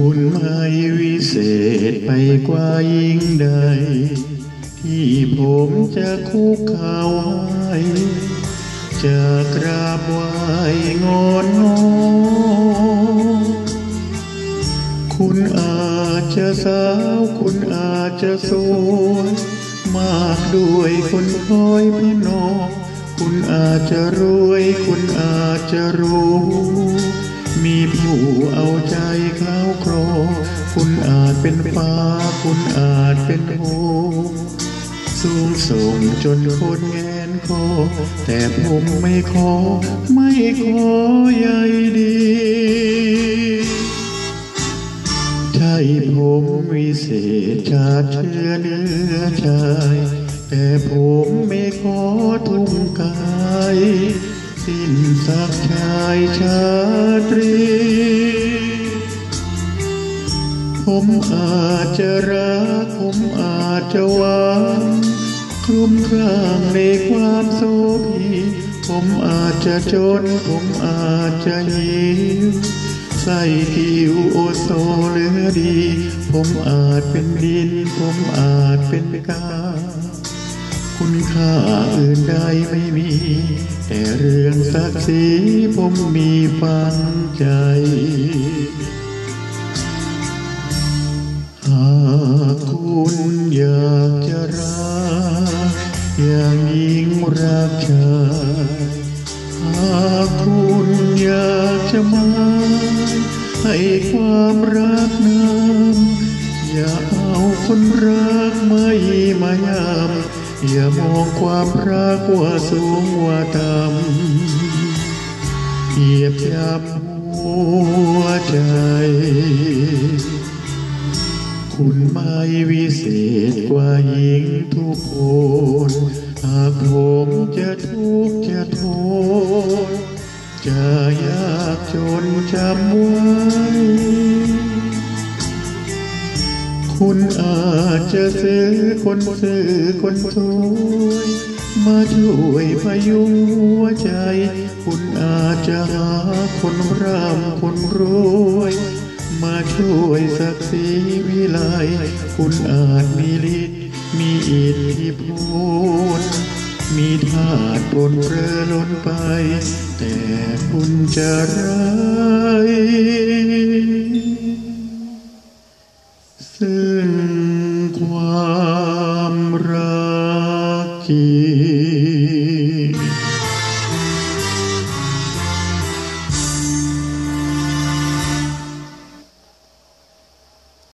คุณไม่วิเศษไปกว่ายิ่งใด ที่ผมจะคุกเข่าให้จะกราบไหวงอนงอคุณอาจจะสาวคุณอาจจะสวยมากด้วยคนคอยพนอคุณอาจจะรวย คุณอาจจะรู้ มีผู้เอาใจ เป็นฟ้าคุณอาจเป็นโหสูงส่งจนคนแงนคอ แต่ผมไม่ขอ ไม่ขอใยดี ใช่ผมวิเศษชาติเชื้อเนื้อชาย แต่ผมไม่ขอทุ่มกาย สิ้นสักชายชาตรี ผมอาจจะรัก ผมอาจจะหวังคลุ้มคลั่งในความโศพีผมอาจจะจน ผมอาจจะหิวใส่กิวโอโซเหลือดี ผมอาจเป็นดิน ผมอาจเป็นกาคุณค่าอื่นใดไม่มี แต่เรื่องศักดิ์ศรีผมมีฟังใจ จะมาให้ความรักนั้นอย่าเอาคนรักไมายีมายามอย่ามองความรักว่าสูงว่าต่ำเหยียบย่ำหัวใจ คุณไม่วิเศษกว่าหญิงทุกคน หากผมจะทุกข์จะทษ จะยากจนจำไว้คุณอาจจะซื้อคนซื้อคนสวยมาช่วยพยุงหัวใจ คุณอาจจะหาคนร่ำคนรวย มาช่วยศักดิ์ศรีวิไลคุณอาจมีฤทธิ์มีอิทธิพล มีธาตุบนเรือล้นไป แต่คุณจะไร้ซึ่งความรักที่